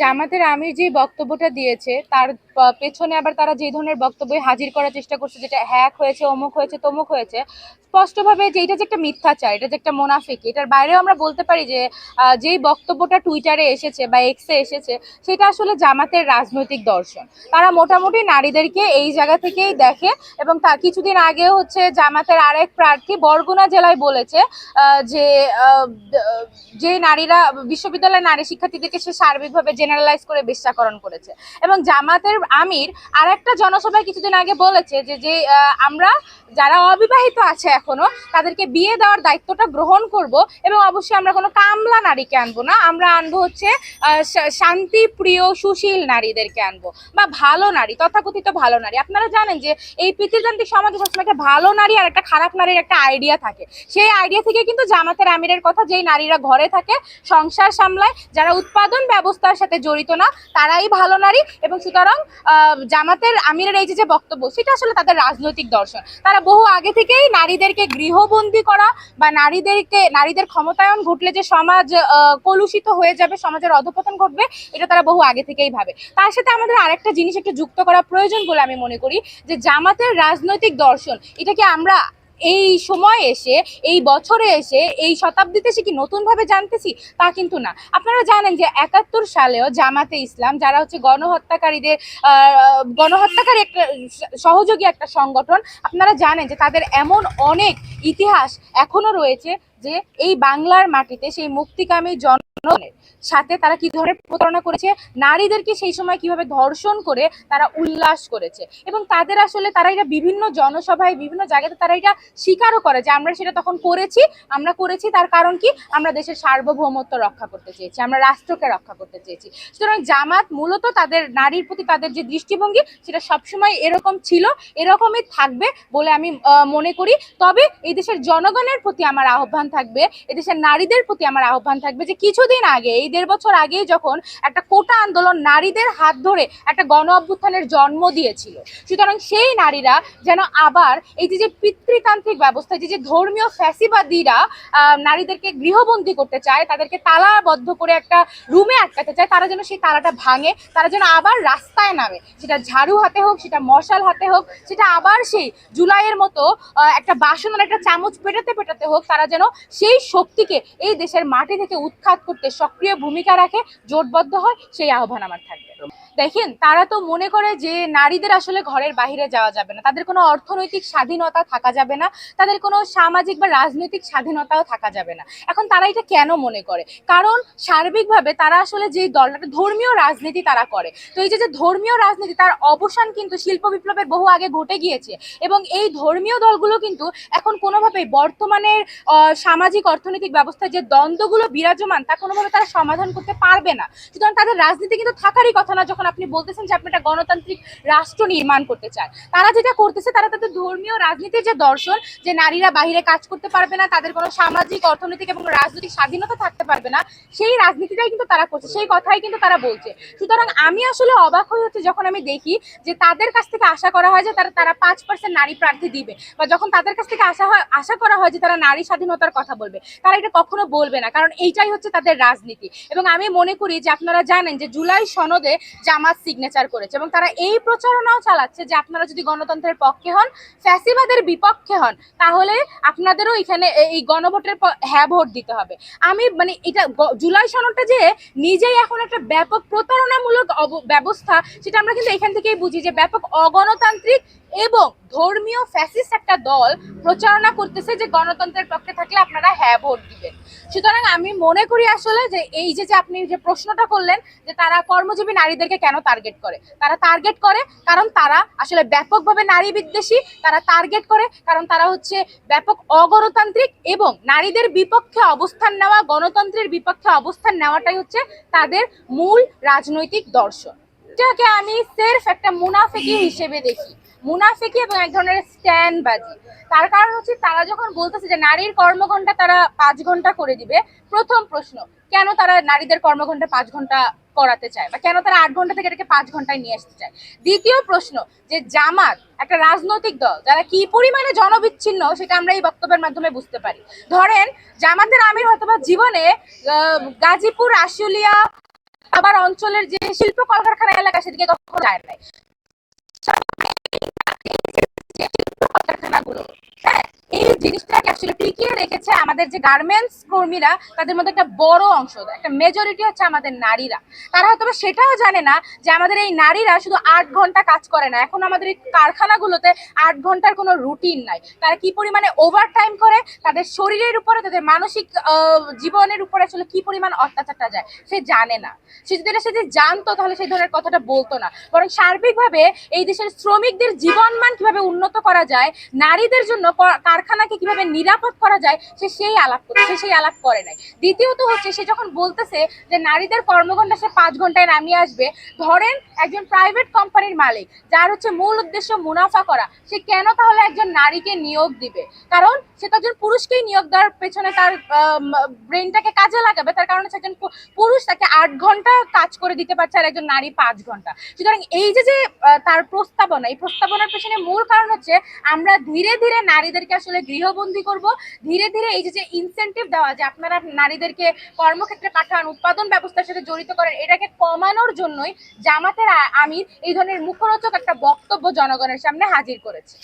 জামাতের আমির যে বক্তব্যটা দিয়েছে, তার পেছনে আবার তারা যে ধরনের বক্তব্য হাজির করার চেষ্টা করছে, যেটা হ্যাক হয়েছে, অমুক হয়েছে, তমুক হয়েছে, স্পষ্টভাবে যে এটা যে একটা মিথ্যাচার, এটা যে একটা মোনাফিক, এটার বাইরেও আমরা বলতে পারি যে যেই বক্তব্যটা টুইটারে এসেছে বা এক্সে এসেছে, সেটা আসলে জামাতের রাজনৈতিক দর্শন। তারা মোটামুটি নারীদেরকে এই জায়গা থেকেই দেখে এবং তার কিছুদিন আগেও হচ্ছে জামাতের আরেক প্রার্থী বরগুনা জেলায় বলেছে যে যে নারীরা, বিশ্ববিদ্যালয়ের নারী শিক্ষার্থীদেরকে সে সার্বিকভাবে জেনারেলাইজ করে বিশ্বাকরণ করেছে। এবং জামাতের আমির আর একটা জনসভায় কিছুদিন আগে বলেছে যে যে আমরা যারা অবিবাহিত আছে এখনও, তাদেরকে বিয়ে দেওয়ার দায়িত্বটা গ্রহণ করব এবং অবশ্যই আমরা কোনো কামলা নারীকে আনব না, আমরা আনব হচ্ছে শান্তিপ্রিয়, সুশীল নারীদেরকে আনব বা ভালো নারী, তথাকথিত ভালো নারী। আপনারা জানেন যে এই পৃথিবীতান্ত্রিক সমাজে সবসময় একটা ভালো নারী আর একটা খারাপ নারীর একটা আইডিয়া থাকে। সেই আইডিয়া থেকে কিন্তু জামাতের আমিরের কথা, যেই নারীরা ঘরে থাকে, সংসার সামলায়, যারা উৎপাদন ব্যবস্থার সাথে জড়িত না, তারাই ভালো নারী এবং সুতরাং জামাতের আমিরের এই যে বক্তব্য, সেটা আসলে তাদের রাজনৈতিক দর্শন। তারা বহু আগে থেকেই নারীদেরকে গৃহবন্দী করা বা নারীদেরকে, নারীদের ক্ষমতায়ন ঘটলে যে সমাজ কলুষিত হয়ে যাবে, সমাজের অধপতন ঘটবে, এটা তারা বহু আগে থেকেই ভাবে। তার সাথে আমাদের আরেকটা জিনিস একটু যুক্ত করা প্রয়োজন বলে আমি মনে করি, যে জামাতের রাজনৈতিক দর্শন এটাকে আমরা এই সময় এসে, এই বছরে এসে, এই শতাব্দীতে সে কি নতুনভাবে জানতেছি? তা কিন্তু না। আপনারা জানেন যে একাত্তর সালেও জামাতে ইসলাম, যারা হচ্ছে গণহত্যাকারীদের গণহত্যাকারী একটা সহযোগী একটা সংগঠন, আপনারা জানেন যে তাদের এমন অনেক ইতিহাস এখনও রয়েছে যে এই বাংলার মাটিতে সেই মুক্তিকামী জনগণের সাথে তারা কি ধরনের প্রতারণা করেছে? নারীদেরকে সেই সময় কীভাবে ধর্ষণ করে তারা উল্লাস করেছে? এবং তাদের আসলে তারা এটা বিভিন্ন জনসভায়, বিভিন্ন জায়গাতে তারা এটা স্বীকারও করে যে আমরা সেটা তখন করেছি, আমরা করেছি, তার কারণ কি? আমরা দেশের সার্বভৌমত্ব রক্ষা করতে চেয়েছি, আমরা রাষ্ট্রকে রক্ষা করতে চেয়েছি। সুতরাং জামাত মূলত তাদের নারীর প্রতি তাদের যে দৃষ্টিভঙ্গি, সেটা সবসময় এরকম ছিল, এরকমই থাকবে বলে আমি মনে করি। তবে এই দেশের জনগণের প্রতি আমার আহ্বান থাকবে এদেশের নারীদের প্রতি আমার আহ্বান থাকবে যে কিছুদিন আগে, এই দেড় বছর আগেই যখন একটা কোটা আন্দোলন নারীদের হাত ধরে একটা গণ অভ্যুত্থানের জন্ম দিয়েছিল, সুতরাং সেই নারীরা যেন আবার এই যে যে পিতৃতান্ত্রিক ব্যবস্থা যে যে ধর্মীয় ফ্যাসিবাদীরা নারীদেরকে গৃহবন্দী করতে চায়, তাদেরকে তালাবদ্ধ করে একটা রুমে আটকাতে চায়, তারা যেন সেই তালাটা ভাঙে, তারা যেন আবার রাস্তায় নামে, সেটা ঝাড়ু হাতে হোক, সেটা মশাল হাতে হোক, সেটা আবার সেই জুলাইয়ের মতো একটা বাসন একটা চামচ পেটাতে পেটাতে হোক, তারা যেন সেই শক্তিকে এই দেশের মাটি থেকে উৎখাত করতে সক্রিয় ভূমিকা রাখে, জোটবদ্ধ হয়, সেই আহ্বান আমার থাকবে। দেখেন, তারা তো মনে করে যে নারীদের আসলে ঘরের বাইরে যাওয়া যাবে না। তাদের কোনো অর্থনৈতিক স্বাধীনতা থাকা যাবে না। তাদের কোনো সামাজিক বা রাজনৈতিক স্বাধীনতাও থাকা যাবে না। এখন তারা এটা কেন মনে করে? কারণ সার্বিকভাবে তারা আসলে যে দলটা ধর্মীয় রাজনীতি তারা করে। তো এই যে যে ধর্মীয় রাজনীতি, তার অবসান কিন্তু শিল্প বিপ্লবের বহু আগে ঘটে গিয়েছে। এবং এই ধর্মীয় দলগুলো কিন্তু এখন কোনোভাবেই বর্তমানের সামাজিক অর্থনৈতিক ব্যবস্থায় যে দ্বন্দ্বগুলো বিরাজমান, তা কোনোভাবে তারা সমাধান করতে পারবে না। সুতরাং তাদের রাজনীতি কিন্তু থাকারই কথা না, যখন আপনি বলতেছেন যে আপনি একটা গণতান্ত্রিক রাষ্ট্র নির্মাণ করতে চান, তারা যেটা করতেছে তারা তাদের ধর্মীয় রাজনীতির যে দর্শন, যে নারীরা বাইরে কাজ করতে পারবে না, তাদের কোনো সামাজিক, অর্থনৈতিক এবং রাজনৈতিক স্বাধীনতা থাকতে পারবে না, সেই রাজনীতিটাই কিন্তু তারা করছে, সেই কথাই কিন্তু তারা বলছে। সুতরাং আমি আসলে অবাক হয়ে হচ্ছে যখন আমি দেখি যে তাদের কাছ থেকে আশা করা হয় যে তারা তারা পাঁচ পার্সেন্ট নারী প্রার্থী দিবে বা যখন তাদের কাছ থেকে আশা হয়, আশা করা হয় যে তারা নারী স্বাধীনতার কথা বলবে, তারা এটা কখনো বলবে না, কারণ এইটাই হচ্ছে তাদের রাজনীতি। এবং আমি মনে করি যে আপনারা জানেন যে জুলাই সনদে জামাত সিগনেচার করেছে এবং তারা এই প্রচারণাও চালাচ্ছে যে আপনারা যদি গণতন্ত্রের পক্ষে হন, ফ্যাসিবাদের বিপক্ষে হন, তাহলে আপনাদেরও এখানে এই গণভোটের হ্যাঁ ভোট দিতে হবে। আমি মানে এটা জুলাই সনদটা যে নিজেই এখন একটা ব্যাপক প্রতারণামূলক ব্যবস্থা, সেটা আমরা কিন্তু এখান থেকেই বুঝি যে ব্যাপক অগণতান্ত্রিক এবং ধর্মীয় ফ্যাসিস্ট একটা দল প্রচারণা করতেছে যে গণতন্ত্রের পক্ষে থাকলে আপনারা হ্যাঁ ভোট দিবেন। সুতরাং আমি মনে করি আসলে যে এই যে যে আপনি যে প্রশ্নটা করলেন যে তারা কর্মজীবী নারীদেরকে কেন টার্গেট করে? তারা টার্গেট করে কারণ তারা আসলে ব্যাপকভাবে নারী বিদ্বেষী, তারা টার্গেট করে কারণ তারা হচ্ছে ব্যাপক অগণতান্ত্রিক এবং নারীদের বিপক্ষে অবস্থান নেওয়া, গণতন্ত্রের বিপক্ষে অবস্থান নেওয়াটাই হচ্ছে তাদের মূল রাজনৈতিক দর্শন। এটাকে আমি সেরফ একটা মুনাফেকি হিসেবে দেখি। মুনাফেকি এবং এক ধরনের স্ট্যান্ড বাজি তার কারণ হচ্ছে তারা যখন বলতেছে যে নারীর কর্মঘন্টা তারা পাঁচ ঘণ্টা করে দিবে, প্রথম প্রশ্ন, কেন তারা নারীদের কর্মঘন্টা পাঁচ ঘণ্টা করাতে চায়? বা কেন তারা আট ঘণ্টা থেকে এটাকে পাঁচ ঘন্টায় নিয়ে আসতে চায়? দ্বিতীয় প্রশ্ন, যে জামাত একটা রাজনৈতিক দল, যারা কি পরিমাণে জনবিচ্ছিন্ন সেটা আমরা এই বক্তব্যের মাধ্যমে বুঝতে পারি। ধরেন জামাতের আমির হয়তোবা জীবনে গাজীপুর, আশুলিয়া, আবার অঞ্চলের যে শিল্প কলকারখানা এলাকা, সেদিকে কখনো যায় নাই। কলকারখানাগুলো হ্যাঁ এই জিনিসটাকে আসলে টিকিয়ে রেখেছে আমাদের যে গার্মেন্টস কর্মীরা, তাদের মধ্যে একটা বড় অংশ, একটা মেজরিটি হচ্ছে আমাদের নারীরা। তারা হয়তো সেটাও জানে না যে আমাদের এই নারীরা শুধু আট ঘণ্টা কাজ করে না, এখন আমাদের এই কারখানাগুলোতে আট ঘণ্টার কোনো রুটিন নাই। তারা কি পরিমাণে ওভার টাইম করে, তাদের শরীরের উপরে, তাদের মানসিক জীবনের উপরে আসলে কি পরিমাণ অত্যাচারটা যায়, সে জানে না। সে যদি সে যদি জানতো, তাহলে সেই ধরনের কথাটা বলতো না। বরং সার্বিকভাবে এই দেশের শ্রমিকদের জীবনমান কীভাবে উন্নত করা যায়, নারীদের জন্য ক- কারখানাকে কীভাবে নিরাপদ করা যায়, সে সেই আলাপ করছে সে সেই আলাপ করে নাই। দ্বিতীয়ত হচ্ছে, সে যখন বলতেছে যে নারীদের কর্মঘণ্টা সে পাঁচ ঘন্টায় নামিয়ে আসবে, ধরেন একজন প্রাইভেট কোম্পানির মালিক, যার হচ্ছে মূল উদ্দেশ্য মুনাফা করা, সে কেন তাহলে একজন নারীকে নিয়োগ দিবে? কারণ সে তো একজন পুরুষকেই নিয়োগ দেওয়ার পেছনে তার ব্রেনটাকে কাজে লাগাবে, তার কারণে একজন পুরুষ তাকে আট ঘণ্টা কাজ করে দিতে পারছে আর একজন নারী পাঁচ ঘণ্টা সুতরাং এই যে যে তার প্রস্তাবনা, এই প্রস্তাবনার পেছনে মূল কারণ হচ্ছে আমরা ধীরে ধীরে নারীদেরকে আসলে গৃহবন্দী করব। ধীরে ধীরে এই যে ইনসেন্টিভ দেওয়া, যে আপনারা নারীদেরকে কর্মক্ষেত্রে পাঠান, উৎপাদন ব্যবস্থার সাথে জড়িত করেন, এটাকে কমানোর জন্যই জামাতের আমির এই ধরনের মুখরোচক একটা বক্তব্য জনগণের সামনে হাজির করেছে।